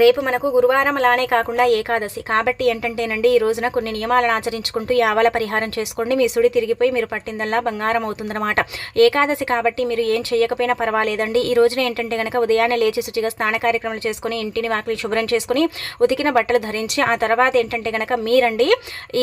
రేపు మనకు గురువారం అలానే కాకుండా ఏకాదశి. కాబట్టి ఏంటంటేనండి ఈ రోజున కొన్ని నియమాలను ఆచరించుకుంటూ యావల పరిహారం చేసుకోండి. మీ సుడి తిరిగిపోయి మీరు పట్టిందల్లా బంగారం అవుతుందన్నమాట. ఏకాదశి కాబట్టి మీరు ఏం చేయకపోయినా పర్వాలేదండి. ఈ రోజున ఏంటంటే కనుక ఉదయాన్నే లేచి శుచిగా స్నాన కార్యక్రమాలు చేసుకుని ఇంటిని వాకిలి శుభ్రం చేసుకుని ఉతికిన బట్టలు ధరించి ఆ తర్వాత ఏంటంటే గనక మీరండి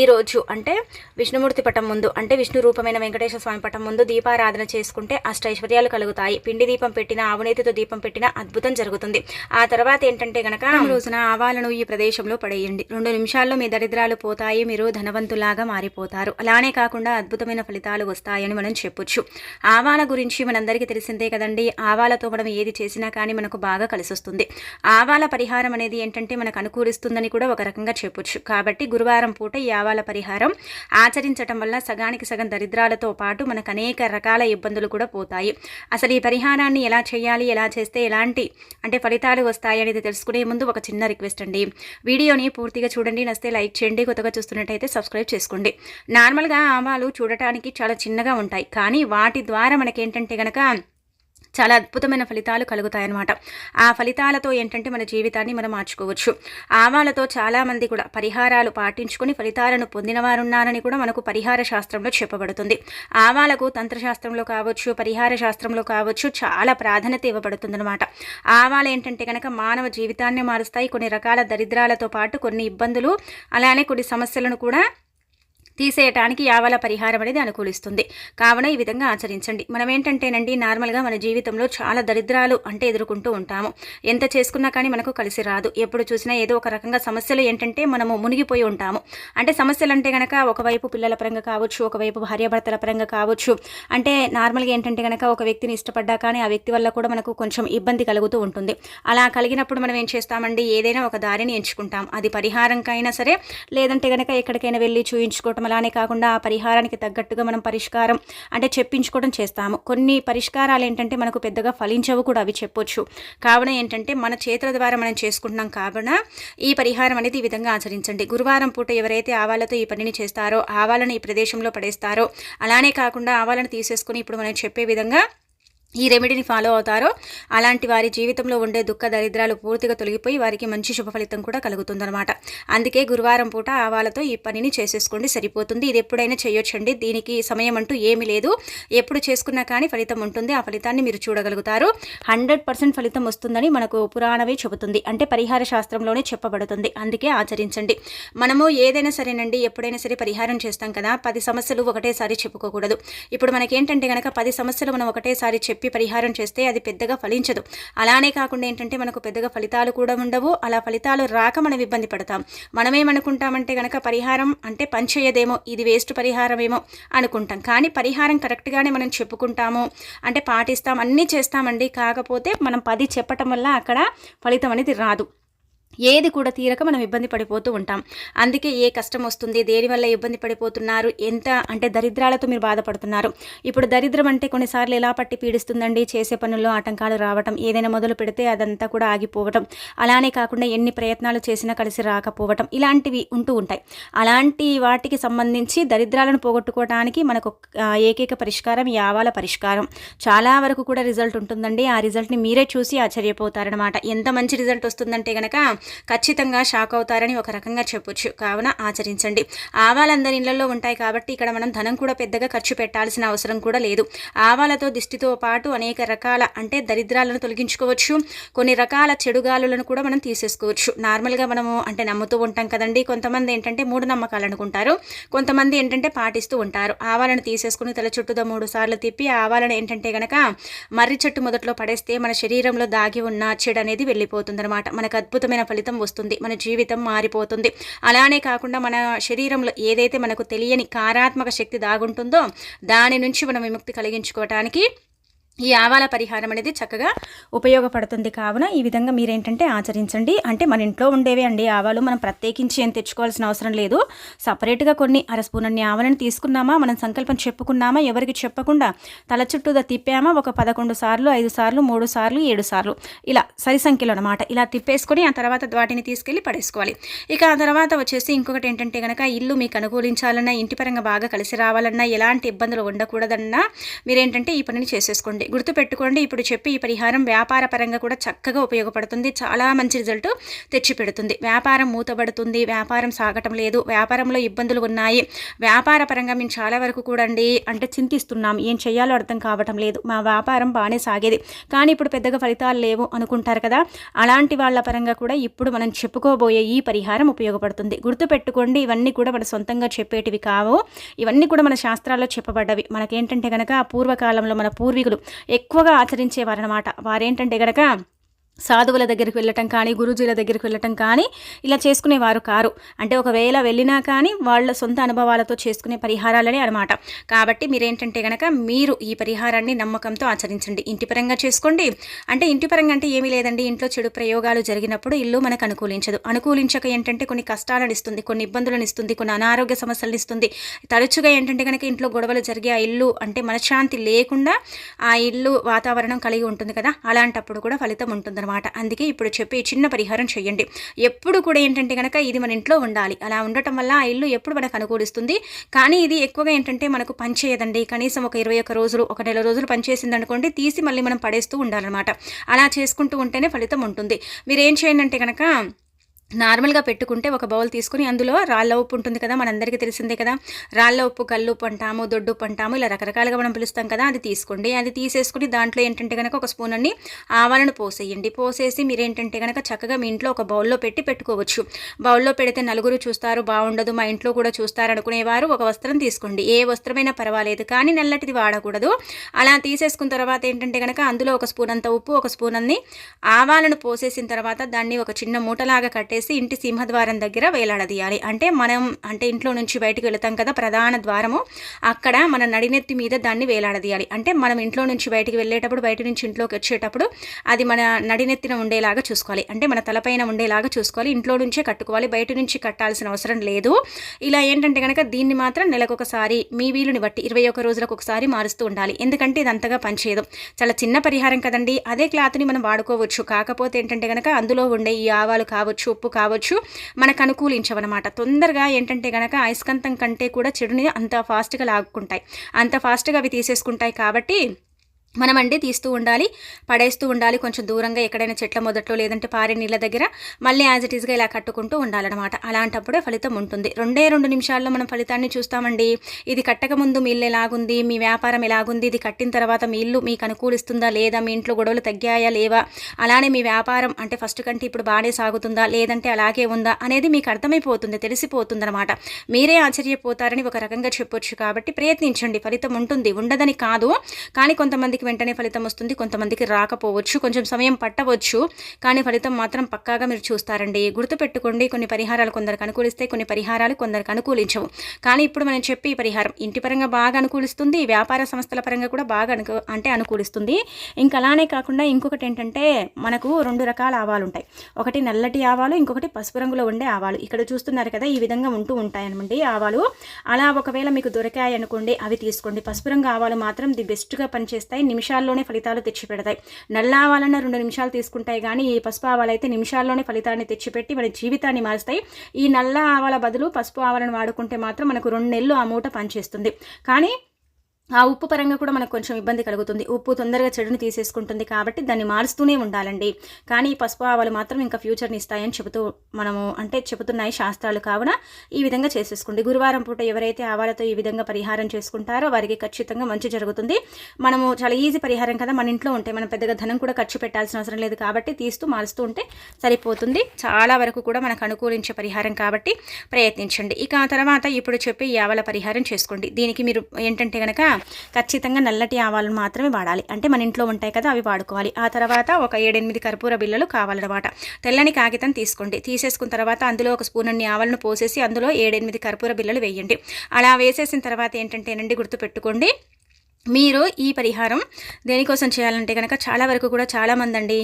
ఈ రోజు అంటే విష్ణుమూర్తి పటం ముందు అంటే విష్ణు రూపమైన వెంకటేశ్వర స్వామి పటం ముందు దీపారాధన చేసుకుంటే అష్టైశ్వర్యాలు కలుగుతాయి. పిండి దీపం పెట్టిన ఆవునేతితో దీపం పెట్టిన అద్భుతం జరుగుతుంది. ఆ తర్వాత ఏంటంటే కనుక కనుక రోజున ఆవాలను ఈ ప్రదేశంలో పడేయండి. రెండు నిమిషాల్లో మీ దరిద్రాలు పోతాయి మీరు ధనవంతులాగా మారిపోతారు. అలానే కాకుండా అద్భుతమైన ఫలితాలు వస్తాయని మనం చెప్పొచ్చు. ఆవాల గురించి మనందరికీ తెలిసిందే కదండి. ఆవాలతో మనం ఏది చేసినా కానీ మనకు బాగా కలిసొస్తుంది. ఆవాల పరిహారం అనేది ఏంటంటే మనకు అనుకూలిస్తుందని కూడా ఒక రకంగా చెప్పొచ్చు. కాబట్టి గురువారం పూట ఈ ఆవాల పరిహారం ఆచరించటం వల్ల సగానికి సగం దరిద్రాలతో పాటు మనకు అనేక రకాల ఇబ్బందులు కూడా పోతాయి. అసలు ఈ పరిహారాన్ని ఎలా చేయాలి ఎలా చేస్తే ఎలాంటి అంటే ఫలితాలు వస్తాయి అనేది తెలుసుకునే ముందు ఒక చిన్న రిక్వెస్ట్ అండి. వీడియోని పూర్తిగా చూడండి నస్తే లైక్ చేయండి కొత్తగా చూస్తున్నట్టయితే సబ్స్క్రైబ్ చేసుకోండి. నార్మల్గా ఆవాలు చూడటానికి చాలా చిన్నగా ఉంటాయి. కానీ వాటి ద్వారా మనకేంటంటే కనుక చాలా అద్భుతమైన ఫలితాలు కలుగుతాయన్నమాట. ఆ ఫలితాలతో ఏంటంటే మన జీవితాన్ని మనం మార్చుకోవచ్చు. ఆవాలతో చాలామంది కూడా పరిహారాలు పాటించుకొని ఫలితాలను పొందినవారున్నారని కూడా మనకు పరిహార శాస్త్రంలో చెప్పబడుతుంది. ఆవాలకు తంత్రశాస్త్రంలో కావచ్చు పరిహార శాస్త్రంలో కావచ్చు చాలా ప్రాధాన్యత ఇవ్వబడుతుందన్నమాట. ఆవాలు ఏంటంటే కనుక మానవ జీవితాన్ని మారుస్తాయి. కొన్ని రకాల దరిద్రాలతో పాటు కొన్ని ఇబ్బందులు అలానే కొన్ని సమస్యలను కూడా తీసేయటానికి యావల పరిహారం అనేది అనుకూలిస్తుంది. కావున ఈ విధంగా ఆచరించండి. మనం ఏంటంటేనండి నార్మల్గా మన జీవితంలో చాలా దరిద్రాలు అంటే ఎదుర్కొంటూ ఉంటాము. ఎంత చేసుకున్నా కానీ మనకు కలిసి రాదు. ఎప్పుడు చూసినా ఏదో ఒక రకంగా సమస్యలు ఏంటంటే మనము మునిగిపోయి ఉంటాము. అంటే సమస్యలు అంటే కనుక ఒకవైపు పిల్లల పరంగా కావచ్చు ఒకవైపు భార్యాభర్తల పరంగా కావచ్చు. అంటే నార్మల్గా ఏంటంటే కనుక ఒక వ్యక్తిని ఇష్టపడ్డా కానీ ఆ వ్యక్తి వల్ల కూడా మనకు కొంచెం ఇబ్బంది కలుగుతూ ఉంటుంది. అలా కలిగినప్పుడు మనం ఏం చేస్తామండి? ఏదైనా ఒక దారిని ఎంచుకుంటాం. అది పరిహారంకైనా సరే లేదంటే కనుక ఎక్కడికైనా వెళ్ళి చూయించుకోవటం అలానే కాకుండా ఆ పరిహారానికి తగ్గట్టుగా మనం పరిష్కారం అంటే చెప్పించుకోవడం చేస్తాము. కొన్ని పరిష్కారాలు ఏంటంటే మనకు పెద్దగా ఫలించవు కూడా అవి చెప్పొచ్చు. కావున ఏంటంటే మన చేతుల ద్వారా మనం చేసుకుంటున్నాం కావున ఈ పరిహారం అనేది ఈ విధంగా ఆచరించండి. గురువారం పూట ఎవరైతే ఆవాలతో ఈ పనిని చేస్తారో ఆవాలను ఈ ప్రదేశంలో పడేస్తారో అలానే కాకుండా ఆవాలను తీసేసుకుని ఇప్పుడు మనం చెప్పే విధంగా ఈ రెమెడీని ఫాలో అవుతారో అలాంటి వారి జీవితంలో ఉండే దుఃఖ దరిద్రాలు పూర్తిగా తొలగిపోయి వారికి మంచి శుభ ఫలితం కూడా కలుగుతుందన్నమాట. అందుకే గురువారం పూట ఆవాలతో ఈ పనిని చేసేసుకోండి సరిపోతుంది. ఇది ఎప్పుడైనా చేయొచ్చండి. దీనికి సమయం అంటూ ఏమీ లేదు. ఎప్పుడు చేసుకున్నా కానీ ఫలితం ఉంటుంది. ఆ ఫలితాన్ని మీరు చూడగలుగుతారు. హండ్రెడ్ పర్సెంట్ ఫలితం వస్తుందని మనకు పురాణమే చెబుతుంది. అంటే పరిహార శాస్త్రంలోనే చెప్పబడుతుంది. అందుకే ఆచరించండి. మనము ఏదైనా సరేనండి ఎప్పుడైనా సరే పరిహారం చేస్తాం కదా. పది సమస్యలు ఒకటేసారి చెప్పుకోకూడదు. ఇప్పుడు మనకేంటంటే కనుక పది సమస్యలు మనం ఒకటేసారి చెప్పి చెప్పి పరిహారం చేస్తే అది పెద్దగా ఫలించదు. అలానే కాకుండా ఏంటంటే మనకు పెద్దగా ఫలితాలు కూడా ఉండవు. అలా ఫలితాలు రాక మనం ఇబ్బంది పడతాం. మనమేమనుకుంటామంటే కనుక పరిహారం అంటే పనిచేయదేమో ఇది వేస్ట్ పరిహారమేమో అనుకుంటాం. కానీ పరిహారం కరెక్ట్గానే మనం చెప్పుకుంటాము. అంటే పాటిస్తాం అన్నీ చేస్తామండి. కాకపోతే మనం పది చెప్పటం వల్ల అక్కడ ఫలితం అనేది రాదు. ఏది కూడా తీరక మనం ఇబ్బంది పడిపోతూ ఉంటాం. అందుకే ఏ కష్టం వస్తుంది దేనివల్ల ఇబ్బంది పడిపోతున్నారు ఎంత అంటే దరిద్రాలతో మీరు బాధపడుతున్నారు. ఇప్పుడు దరిద్రం అంటే కొన్నిసార్లు ఎలా పట్టి పీడిస్తుందండి? చేసే పనుల్లో ఆటంకాలు రావటం ఏదైనా మొదలు పెడితే అదంతా కూడా ఆగిపోవటం అలానే కాకుండా ఎన్ని ప్రయత్నాలు చేసినా కలిసి రాకపోవటం ఇలాంటివి ఉంటూ ఉంటాయి. అలాంటి వాటికి సంబంధించి దరిద్రాలను పోగొట్టుకోవడానికి మనకు ఏకైక పరిష్కారం యావాల పరిష్కారం. చాలా వరకు కూడా రిజల్ట్ ఉంటుందండి. ఆ రిజల్ట్ని మీరే చూసి ఆశ్చర్యపోతారనమాట ఎంత మంచి రిజల్ట్ వస్తుందంటే కనుక ఖచ్చితంగా షాక్ అవుతారని ఒక రకంగా చెప్పొచ్చు. కావున ఆచరించండి. ఆవాలందరి ఇళ్ళలో ఉంటాయి కాబట్టి ఇక్కడ మనం ధనం కూడా పెద్దగా ఖర్చు పెట్టాల్సిన అవసరం కూడా లేదు. ఆవాలతో దిష్టితో పాటు అనేక రకాల అంటే దరిద్రాలను తొలగించుకోవచ్చు. కొన్ని రకాల చెడుగాలులను కూడా మనం తీసేసుకోవచ్చు. నార్మల్గా మనము అంటే నమ్ముతూ ఉంటాం కదండి. కొంతమంది ఏంటంటే మూడు నమ్మకాలు అనుకుంటారు. కొంతమంది ఏంటంటే పాటిస్తూ ఉంటారు. ఆవాలను తీసేసుకుని తల చుట్టూతో మూడు సార్లు తిప్పి ఆవాలను ఏంటంటే గనక మర్రి చెట్టు మొదట్లో పడేస్తే మన శరీరంలో దాగి ఉన్న చెడు అనేది వెళ్ళిపోతుంది అనమాట మనకు అద్భుతమైన ఫలితం వస్తుంది. మన జీవితం మారిపోతుంది. అలానే కాకుండా మన శరీరంలో ఏదైతే మనకు తెలియని కారాత్మక శక్తి దాగుంటుందో దాని నుంచి మనం విముక్తి కలిగించుకోవటానికి ఈ ఆవాల పరిహారం అనేది చక్కగా ఉపయోగపడుతుంది. కావున ఈ విధంగా మీరేంటంటే ఆచరించండి. అంటే మన ఇంట్లో ఉండేవి అండి ఆవాలు. మనం ప్రత్యేకించి ఏం తెచ్చుకోవాల్సిన అవసరం లేదు. సపరేట్గా కొన్ని అరస్పూనన్ని ఆవాలని తీసుకున్నామా? మనం సంకల్పం చెప్పుకున్నామా? ఎవరికి చెప్పకుండా తల చుట్టూ తిప్పామా? ఒక పదకొండు సార్లు ఐదు సార్లు మూడు సార్లు ఏడు సార్లు ఇలా సరి సంఖ్యలో అనమాట ఇలా తిప్పేసుకొని ఆ తర్వాత వాటిని తీసుకెళ్ళి పడేసుకోవాలి. ఇక ఆ తర్వాత వచ్చేసి ఇంకొకటి ఏంటంటే కనుక ఇల్లు మీకు అనుకూలించాలన్నా ఇంటి పరంగా బాగా కలిసి రావాలన్నా ఎలాంటి ఇబ్బందులు ఉండకూడదన్నా మీరేంటంటే ఈ పనిని చేసేసుకోండి. గుర్తుపెట్టుకోండి. ఇప్పుడు చెప్పి ఈ పరిహారం వ్యాపార పరంగా కూడా చక్కగా ఉపయోగపడుతుంది. చాలా మంచి రిజల్ట్ తెచ్చిపెడుతుంది. వ్యాపారం మూతబడుతుంది. వ్యాపారం సాగటం లేదు. వ్యాపారంలో ఇబ్బందులు ఉన్నాయి. వ్యాపార పరంగా మేము చాలా వరకు కూడా అండి అంటే చింతిస్తున్నాం. ఏం చేయాలో అర్థం కావటం లేదు. మా వ్యాపారం బాగానే సాగేది. కానీ ఇప్పుడు పెద్దగా ఫలితాలు లేవు అనుకుంటారు కదా. అలాంటి వాళ్ళ పరంగా కూడా ఇప్పుడు మనం చెప్పుకోబోయే ఈ పరిహారం ఉపయోగపడుతుంది. గుర్తుపెట్టుకోండి. ఇవన్నీ కూడా మన సొంతంగా చెప్పేటివి కావు. ఇవన్నీ కూడా మన శాస్త్రాల్లో చెప్పబడ్డవి. మనకేంటంటే కనుక పూర్వకాలంలో మన పూర్వీకులు ఎక్కువగా ఆచరించేవారనమాట వారేంటంటే గనక సాధువుల దగ్గరికి వెళ్ళటం కానీ గురుజీల దగ్గరికి వెళ్ళటం కానీ ఇలా చేసుకునేవారు కారు. అంటే ఒకవేళ వెళ్ళినా కానీ వాళ్ళ సొంత అనుభవాలతో చేసుకునే పరిహారాలనే అనమాట కాబట్టి మీరేంటంటే కనుక మీరు ఈ పరిహారాన్ని నమ్మకంతో ఆచరించండి. ఇంటి పరంగా చేసుకోండి. అంటే ఇంటి పరంగా అంటే ఏమీ లేదండి. ఇంట్లో చెడు ప్రయోగాలు జరిగినప్పుడు ఇల్లు మనకు అనుకూలించదు. అనుకూలించక ఏంటంటే కొన్ని కష్టాలను ఇస్తుంది కొన్ని ఇబ్బందులను ఇస్తుంది కొన్ని అనారోగ్య సమస్యలను ఇస్తుంది. తరచుగా ఏంటంటే కనుక ఇంట్లో గొడవలు జరిగే ఆ ఇల్లు అంటే మనశ్శాంతి లేకుండా ఆ ఇల్లు వాతావరణం కలిగి ఉంటుంది కదా. అలాంటప్పుడు కూడా ఫలితం ఉంటుంది అనమాట అందుకే ఇప్పుడు చెప్పి చిన్న పరిహారం చేయండి ఎప్పుడు కూడా ఏంటంటే కనుక ఇది మన ఇంట్లో ఉండాలి. అలా ఉండటం వల్ల ఆ ఇల్లు ఎప్పుడు మనకు అనుకూలిస్తుంది. కానీ ఇది ఎక్కువగా ఏంటంటే మనకు పనిచేయదండి కనీసం ఒక ఇరవై ఒక్క రోజులు ఒక నెల రోజులు పనిచేసింది అనుకోండి తీసి మళ్ళీ మనం పడేస్తూ ఉండాలన్నమాట. అలా చేసుకుంటూ ఉంటేనే ఫలితం ఉంటుంది. మీరు ఏం చేయండి అంటే కనుక నార్మల్గా పెట్టుకుంటే ఒక బౌల్ తీసుకుని అందులో రాళ్ళ ఉప్పు ఉంటుంది కదా మనందరికీ తెలిసిందే కదా. రాళ్ళ ఉప్పు కల్లు పంటాము అంటాము దొడ్డు పంటాము అంటాము ఇలా రకరకాలుగా మనం పిలుస్తాం కదా అది తీసుకోండి. అది తీసేసుకుని దాంట్లో ఏంటంటే కనుక ఒక స్పూన్ అన్ని ఆవాలను పోసేయండి. పోసేసి మీరు ఏంటంటే కనుక చక్కగా మీ ఇంట్లో ఒక బౌల్లో పెట్టి పెట్టుకోవచ్చు. బౌల్లో పెడితే నలుగురు చూస్తారు బాగుండదు మా ఇంట్లో కూడా చూస్తారు అనుకునేవారు ఒక వస్త్రం తీసుకోండి. ఏ వస్త్రమైనా పర్వాలేదు కానీ నల్లటిది వాడకూడదు. అలా తీసేసుకున్న తర్వాత ఏంటంటే కనుక అందులో ఒక స్పూన్ అంత ఉప్పు ఒక స్పూన్ అన్ని ఆవాలను పోసేసిన తర్వాత దాన్ని ఒక చిన్న మూటలాగా కట్టే చేసి ఇంటి సింహద్వారం దగ్గర వేలాడదీయాలి. అంటే మనం అంటే ఇంట్లో నుంచి బయటకు వెళతాం కదా ప్రధాన ద్వారము. అక్కడ మన నడినెత్తి మీద దాన్ని వేలాడదీయాలి. అంటే మనం ఇంట్లో నుంచి బయటికి వెళ్ళేటప్పుడు బయట నుంచి ఇంట్లోకి వచ్చేటప్పుడు అది మన నడినెత్తిన ఉండేలాగా చూసుకోవాలి. అంటే మన తలపైన ఉండేలాగా చూసుకోవాలి. ఇంట్లో నుంచే కట్టుకోవాలి. బయట నుంచి కట్టాల్సిన అవసరం లేదు. ఇలా ఏంటంటే కనుక దీన్ని మాత్రం నెలకొకసారి మీ వీలుని బట్టి ఇరవై ఒక రోజులకు ఒకసారి మారుస్తూ ఉండాలి. ఎందుకంటే ఇది అంతగా పనిచేయదు. చాలా చిన్న పరిహారం కదండి. అదే క్లాత్ని మనం వాడుకోవచ్చు. కాకపోతే ఏంటంటే కనుక అందులో ఉండే ఈ ఆవాలు కావచ్చు ఉప్పు కావచ్చు మనకు అనుకూలించవన్నమాట. తొందరగా ఏంటంటే కనుక అయస్కంతం కంటే కూడా చెడుని అంత ఫాస్ట్గా లాగుకుంటాయి అంత ఫాస్ట్గా అవి తీసేసుకుంటాయి కాబట్టి మనం అండి తీస్తూ ఉండాలి పడేస్తూ ఉండాలి కొంచెం దూరంగా ఎక్కడైనా చెట్ల మొదట్లో లేదంటే పారే నీళ్ళ దగ్గర. మళ్ళీ యాజ్ ఇట్ ఈస్గా ఇలా కట్టుకుంటూ ఉండాలన్నమాట. అలాంటప్పుడే ఫలితం ఉంటుంది. రెండే రెండు నిమిషాల్లో మనం ఫలితాన్ని చూస్తామండి. ఇది కట్టక ముందు మీ ఇల్లు ఎలాగుంది? మీ వ్యాపారం ఎలాగుంది? ఇది కట్టిన తర్వాత మీ ఇల్లు మీకు అనుకూలిస్తుందా? లేదా మీ ఇంట్లో గొడవలు తగ్గాయా? లేవా? అలానే మీ వ్యాపారం అంటే ఫస్ట్ కంటే ఇప్పుడు బాగానే సాగుతుందా? లేదంటే అలాగే ఉందా? అనేది మీకు అర్థమైపోతుంది తెలిసిపోతుందన్నమాట. మీరే ఆశ్చర్యపోతారని ఒక రకంగా చెప్పొచ్చు కాబట్టి ప్రయత్నించండి. ఫలితం ఉంటుంది. ఉండదని కాదు. కానీ కొంతమంది కొంతమందికి వెంటనే ఫలితం వస్తుంది. కొంతమందికి రాకపోవచ్చు కొంచెం సమయం పట్టవచ్చు కానీ ఫలితం మాత్రం పక్కాగా మీరు చూస్తారండి. గుర్తుపెట్టుకోండి కొన్ని పరిహారాలు కొందరికి అనుకూలిస్తే కొన్ని పరిహారాలు కొందరికి అనుకూలించవు. కానీ ఇప్పుడు మనం చెప్పి పరిహారం ఇంటి పరంగా బాగా అనుకూలిస్తుంది వ్యాపార సంస్థల పరంగా కూడా బాగా అనుకూ అంటే అనుకూలిస్తుంది. ఇంకా అలానే కాకుండా ఇంకొకటి ఏంటంటే మనకు రెండు రకాల ఆవాలు ఉంటాయి. ఒకటి నల్లటి ఆవాలు ఇంకొకటి పసుపు రంగులో ఉండే ఆవాలు. ఇక్కడ చూస్తున్నారు కదా ఈ విధంగా ఉంటూ ఉంటాయనమండి ఆవాలు. అలా ఒకవేళ మీకు దొరికాయి అనుకోండి అవి తీసుకోండి. పసుపు రంగు ఆవాలు మాత్రం ది బెస్ట్గా పనిచేస్తాయి. నిమిషాల్లోనే ఫలితాలు తెచ్చిపెడతాయి. నల్ల ఆవాలన్న రెండు నిమిషాలు తీసుకుంటాయి కానీ ఈ పసుపు ఆవాలు అయితే నిమిషాల్లోనే ఫలితాన్ని తెచ్చిపెట్టి మన జీవితాన్ని మారుస్తాయి. ఈ నల్ల ఆవాల బదులు పసుపు ఆవాలను వాడుకుంటే మాత్రం మనకు రెండు నెలలు ఆ మూట పనిచేస్తుంది. కానీ ఆ ఉప్పు పరంగా కూడా మనకు కొంచెం ఇబ్బంది కలుగుతుంది. ఉప్పు తొందరగా చెడుని తీసేసుకుంటుంది కాబట్టి దాన్ని మారుస్తూనే ఉండాలండి. కానీ పసుపు ఆవాలు మాత్రం ఇంకా ఫ్యూచర్ని ఇస్తాయని చెబుతూ మనము అంటే చెబుతున్నాయి శాస్త్రాలు. కావున ఈ విధంగా చేసేసుకోండి. గురువారం పూట ఎవరైతే ఆవాలతో ఈ విధంగా పరిహారం చేసుకుంటారో వారికి ఖచ్చితంగా మంచి జరుగుతుంది. మనము చాలా ఈజీ పరిహారం కదా మన ఇంట్లో ఉంటే మనం పెద్దగా ధనం కూడా ఖర్చు పెట్టాల్సిన అవసరం లేదు కాబట్టి తీస్తూ మారుస్తూ ఉంటే సరిపోతుంది. చాలా వరకు కూడా మనకు అనుకూలించే పరిహారం కాబట్టి ప్రయత్నించండి. ఇక ఆ తర్వాత ఇప్పుడు చెప్పి యావల పరిహారం చేసుకోండి. దీనికి మీరు ఏంటంటే కనుక ఖచ్చితంగా నల్లటి ఆవాలను మాత్రమే వాడాలి. అంటే మన ఇంట్లో ఉంటాయి కదా అవి వాడుకోవాలి. ఆ తర్వాత ఒక ఏడెనిమిది కర్పూర బిళ్ళలు కావాలన్నమాట. తెల్లని కాగితం తీసుకోండి. తీసేసుకున్న తర్వాత అందులో ఒక స్పూన్ అన్ని ఆవాలను పోసేసి అందులో ఏడెనిమిది కర్పూర బిళ్ళలు వేయండి. అలా వేసేసిన తర్వాత ఏంటంటేనండి గుర్తుపెట్టుకోండి. మీరు ఈ పరిహారం దేనికోసం చేయాలంటే కనుక చాలా వరకు కూడా చాలామంది అండి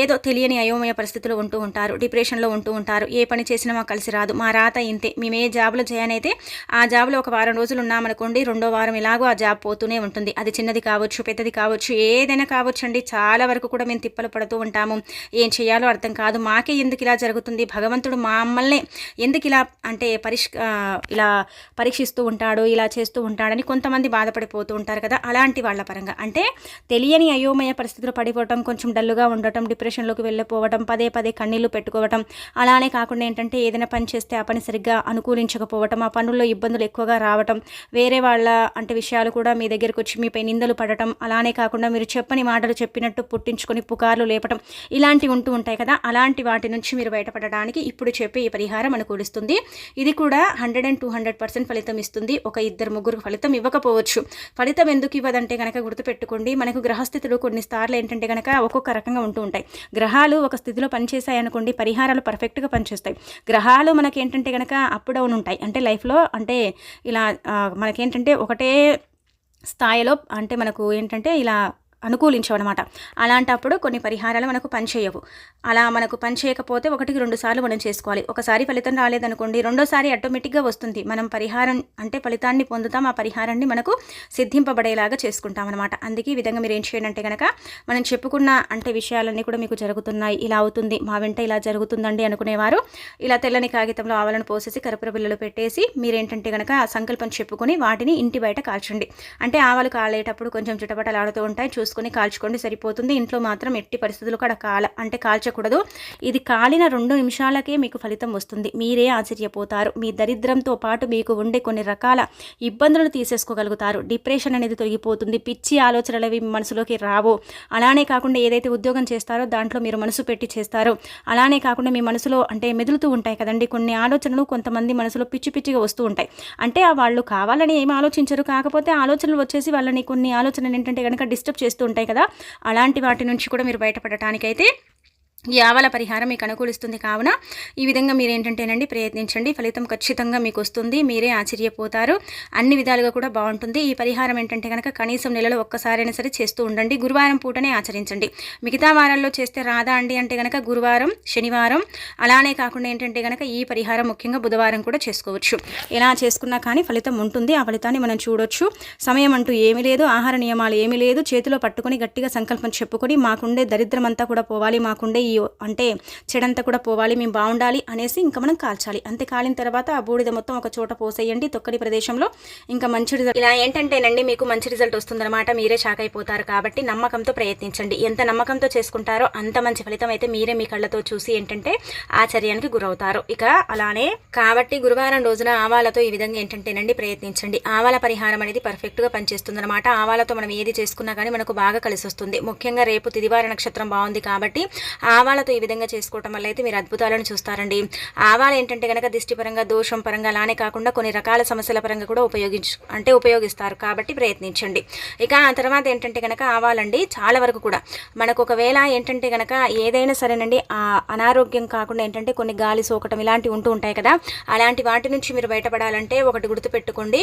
ఏదో తెలియని అయోమయ పరిస్థితులు ఉంటూ ఉంటారు డిప్రెషన్లో ఉంటూ ఉంటారు. ఏ పని చేసినా మాకు కలిసి రాదు. మా రాత ఇంతే. మేము ఏ జాబ్లో చేయనైతే ఆ జాబ్లో ఒక వారం రోజులు ఉన్నామనుకోండి రెండో వారం ఇలాగో ఆ జాబ్ పోతూనే ఉంటుంది. అది చిన్నది కావచ్చు పెద్దది కావచ్చు ఏదైనా కావచ్చు అండి చాలా వరకు కూడా మేము తిప్పలు పడుతూ ఉంటాము. ఏం చేయాలో అర్థం కాదు. మాకే ఎందుకు ఇలా జరుగుతుంది? భగవంతుడు మమ్మల్ని ఎందుకు ఇలా అంటే పరిష్ ఇలా పరీక్షిస్తూ ఉంటాడు ఇలా చేస్తూ ఉంటాడని కొంతమంది బాధపడిపోతూ ఉంటారు కదా. అలాంటి వాళ్ళ పరంగా. అంటే తెలియని అయోమయ పరిస్థితులు పడిపోవటం కొంచెం డల్లుగా ఉండటం డిప్రెషన్లోకి వెళ్ళిపోవటం పదే పదే కన్నీళ్ళు పెట్టుకోవటం అలానే కాకుండా ఏంటంటే ఏదైనా పని చేస్తే ఆ పని సరిగ్గా అనుకూలించకపోవటం ఆ పనుల్లో ఇబ్బందులు ఎక్కువగా రావటం వేరే వాళ్ళ అంటే విషయాలు కూడా మీ దగ్గరకు వచ్చి మీపై నిందలు పడటం అలానే కాకుండా మీరు చెప్పని మాటలు చెప్పినట్టు పుట్టించుకొని పుకార్లు లేపటం ఇలాంటివి ఉంటూ ఉంటాయి కదా. అలాంటి వాటి నుంచి మీరు బయటపడడానికి ఇప్పుడు చెప్పే ఈ పరిహారం అనుకూలిస్తుంది. ఇది కూడా hundred and two hundred percent ఫలితం ఇస్తుంది. ఒక ఇద్దరు ముగ్గురు ఫలితం ఇవ్వకపోవచ్చు. ఫలితం ఎందుకు ఇవ్వదంటే కనుక గుర్తుపెట్టుకోండి. మనకు గ్రహస్థితులు కొన్నిసార్లు ఏంటంటే కనుక ఒక్కొక్క రకంగా ఉంటూ ఉంటాయి. గ్రహాలు ఒక స్థితిలో పనిచేశాయి అనుకోండి పరిహారాలు పర్ఫెక్ట్గా పనిచేస్తాయి. గ్రహాలు మనకి ఏంటంటే కనుక అప్ డౌన్ ఉంటాయి. అంటే లైఫ్లో అంటే ఇలా మనకేంటంటే ఒకటే స్థాయిలో అంటే మనకు ఏంటంటే ఇలా అనుకూలించవన్నమాట. అలాంటప్పుడు కొన్ని పరిహారాలు మనకు పనిచేయవు. అలా మనకు పని చేయకపోతే ఒకటికి రెండు సార్లు మనం చేసుకోవాలి. ఒకసారి ఫలితం రాలేదనుకోండి రెండోసారి ఆటోమేటిక్గా వస్తుంది. మనం పరిహారం అంటే ఫలితాన్ని పొందుతాం ఆ పరిహారాన్ని మనకు సిద్ధింపబడేలాగా చేసుకుంటాం అనమాట అందుకే ఈ విధంగా మీరు ఏం చేయండి అంటే కనుక మనం చెప్పుకున్న అంటే విషయాలన్నీ కూడా మీకు జరుగుతున్నాయి ఇలా అవుతుంది మా వెంట ఇలా జరుగుతుందండి అనుకునేవారు ఇలా తెల్లని కాగితంలో ఆవలను పోసేసి కర్పూర బిళ్ళలు పెట్టేసి మీరేంటంటే కనుక సంకల్పం చెప్పుకొని వాటిని ఇంటి బయట కాల్చండి. అంటే ఆవలు కాలేటప్పుడు కొంచెం చుటపటలాడుతూ ఉంటాయి చూసుకొని కాల్చుకోండి సరిపోతుంది. ఇంట్లో మాత్రం ఎట్టి పరిస్థితులు కూడా కాల అంటే కాల్చకూడదు. ఇది కాలిన రెండు నిమిషాలకే మీకు ఫలితం వస్తుంది. మీరే ఆశ్చర్యపోతారు. మీ దరిద్రంతో పాటు మీకు ఉండే కొన్ని రకాల ఇబ్బందులను తీసేసుకోగలుగుతారు. డిప్రెషన్ అనేది తొలగిపోతుంది. పిచ్చి ఆలోచనలు అవి మనసులోకి రావు. అలానే కాకుండా ఏదైతే ఉద్యోగం చేస్తారో దాంట్లో మీరు మనసు పెట్టి చేస్తారో. అలానే కాకుండా మీ మనసులో అంటే మెదులుతూ ఉంటాయి కదండి. కొన్ని ఆలోచనలు కొంతమంది మనసులో పిచ్చి పిచ్చిగా వస్తూ ఉంటాయి. అంటే వాళ్ళు కావాలని ఏం ఆలోచించరు. కాకపోతే ఆలోచనలు వచ్చేసి వాళ్ళని కొన్ని ఆలోచనలు ఏంటంటే కనుక డిస్టర్బ్ చేస్తూ ఉంటాయి కదా. అలాంటి వాటి నుంచి కూడా మీరు బయటపడటానికైతే ఈ ఆవల పరిహారం మీకు అనుకూలిస్తుంది కావున ఈ విధంగా మీరు ఏంటంటేనండి ప్రయత్నించండి. ఫలితం ఖచ్చితంగా మీకు వస్తుంది. మీరే ఆశ్చర్యపోతారు. అన్ని విధాలుగా కూడా బాగుంటుంది. ఈ పరిహారం ఏంటంటే కనుక కనీసం నెలలో ఒక్కసారైనా సరే చేస్తూ ఉండండి. గురువారం పూటనే ఆచరించండి. మిగతా వారాల్లో చేస్తే రాదా అండి అంటే కనుక గురువారం శనివారం అలానే కాకుండా ఏంటంటే కనుక ఈ పరిహారం ముఖ్యంగా బుధవారం కూడా చేసుకోవచ్చు. ఎలా చేసుకున్నా కానీ ఫలితం ఉంటుంది. ఆ ఫలితాన్ని మనం చూడొచ్చు. సమయం అంటూ ఏమీ లేదు. ఆహార నియమాలు ఏమీ లేదు. చేతిలో పట్టుకొని గట్టిగా సంకల్పం చెప్పుకొని మాకుండే దరిద్రమంతా కూడా పోవాలి. మాకుండే ఈ అంటే చెడంతా కూడా పోవాలి మేము బాగుండాలి అనేసి ఇంకా మనం కాల్చాలి. అంతే కాలిన తర్వాత ఆ బూడిద మొత్తం ఒక చోట పోసేయండి తొక్కడి ప్రదేశంలో. ఇంకా మంచి రిజల్ట్ ఇలా ఏంటంటేనండి మీకు మంచి రిజల్ట్ వస్తుందన్నమాట. మీరే షాక్ అయిపోతారు కాబట్టి నమ్మకంతో ప్రయత్నించండి. ఎంత నమ్మకంతో చేసుకుంటారో అంత మంచి ఫలితం అయితే మీరే మీ కళ్ళతో చూసి ఏంటంటే ఆశ్చర్యానికి గురవుతారు. ఇక అలానే కాబట్టి గురువారం రోజున ఆవాలతో ఈ విధంగా ఏంటంటేనండి ప్రయత్నించండి. ఆవాల పరిహారం అనేది పర్ఫెక్ట్గా పనిచేస్తుందన్నమాట. ఆవాలతో మనం ఏది చేసుకున్నా కానీ మనకు బాగా కలిసి వస్తుంది ముఖ్యంగా రేపు తిదివార నక్షత్రం బాగుంది కాబట్టి ఆవాలతో ఈ విధంగా చేసుకోవటం వల్ల అయితే మీరు అద్భుతాలను చూస్తారండి. ఆవాలు ఏంటంటే కనుక దిష్టిపరంగా దోషం పరంగా అలానే కాకుండా కొన్ని రకాల సమస్యల పరంగా కూడా ఉపయోగించు అంటే ఉపయోగిస్తారు కాబట్టి ప్రయత్నించండి. ఇక ఆ తర్వాత ఏంటంటే కనుక ఆవాలండి చాలా వరకు కూడా. మనకు ఒకవేళ ఏంటంటే కనుక ఏదైనా సరేనండి ఆ అనారోగ్యం కాకుండా ఏంటంటే కొన్ని గాలి సోకటం ఇలాంటివి ఉంటూ ఉంటాయి కదా అలాంటి వాటి నుంచి మీరు బయటపడాలంటే ఒకటి గుర్తుపెట్టుకోండి.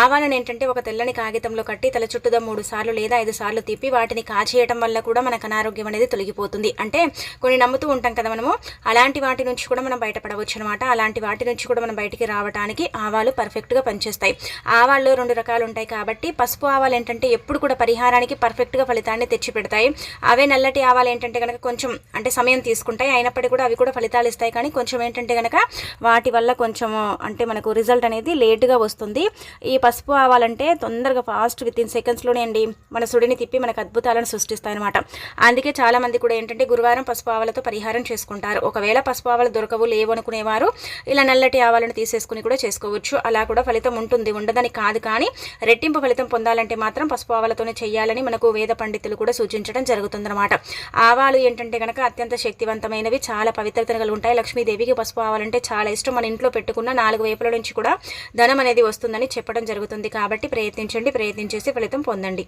ఆవాలను ఏంటంటే ఒక తెల్లని కాగితంలో కట్టి తల చుట్టూదా మూడు సార్లు లేదా ఐదు సార్లు తిప్పి వాటిని కాచేయటం వల్ల కూడా మనకు అనారోగ్యం అనేది తొలగిపోతుంది. అంటే కొన్ని నమ్ముతూ ఉంటాం కదా మనము అలాంటి వాటి నుంచి కూడా మనం బయటపడవచ్చు అనమాట అలాంటి వాటి నుంచి కూడా మనం బయటికి రావడానికి ఆవాలు పర్ఫెక్ట్గా పనిచేస్తాయి. ఆవాల్లో రెండు రకాలు ఉంటాయి కాబట్టి పసుపు ఆవాలు ఏంటంటే ఎప్పుడు కూడా పరిహారానికి పర్ఫెక్ట్గా ఫలితాన్ని తెచ్చిపెడతాయి. అవే నల్లటి ఆవాలు ఏంటంటే కనుక కొంచెం అంటే సమయం తీసుకుంటాయి. అయినప్పటికీ కూడా అవి కూడా ఫలితాలు ఇస్తాయి. కానీ కొంచెం ఏంటంటే కనుక వాటి వల్ల కొంచెం అంటే మనకు రిజల్ట్ అనేది లేట్గా వస్తుంది. ఈ పసుపు ఆవాలంటే తొందరగా ఫాస్ట్ విత్ ఇన్ సెకండ్స్లోనే అండి మన సుడిని తిప్పి మనకు అద్భుతాలను సృష్టిస్తాయి అనమాట అందుకే చాలామంది కూడా ఏంటంటే గురువారం పసుపు ఆవాలతో పరిహారం చేసుకుంటారు. ఒకవేళ పసుపు దొరకవు లేవు అనుకునేవారు ఇలా నల్లటి ఆవాలను తీసేసుకుని కూడా చేసుకోవచ్చు. అలా కూడా ఫలితం ఉంటుంది. ఉండదని కాదు కానీ రెట్టింపు ఫలితం పొందాలంటే మాత్రం పసుపు ఆవాలతోనే చేయాలని మనకు వేద పండితులు కూడా సూచించడం జరుగుతుందన్నమాట. ఆవాలు ఏంటంటే కనుక అత్యంత శక్తివంతమైనవి చాలా పవిత్రతను కలిగి ఉంటాయి. లక్ష్మీదేవికి పసుపు ఆవాలంటే చాలా ఇష్టం. మన ఇంట్లో పెట్టుకున్న నాలుగు వైపుల నుంచి కూడా ధనం అనేది వస్తుందని చెప్పడం జరుగుతుంది. కాబట్టి ప్రయత్నించండి ప్రయత్నించేసి ఫలితం పొందండి.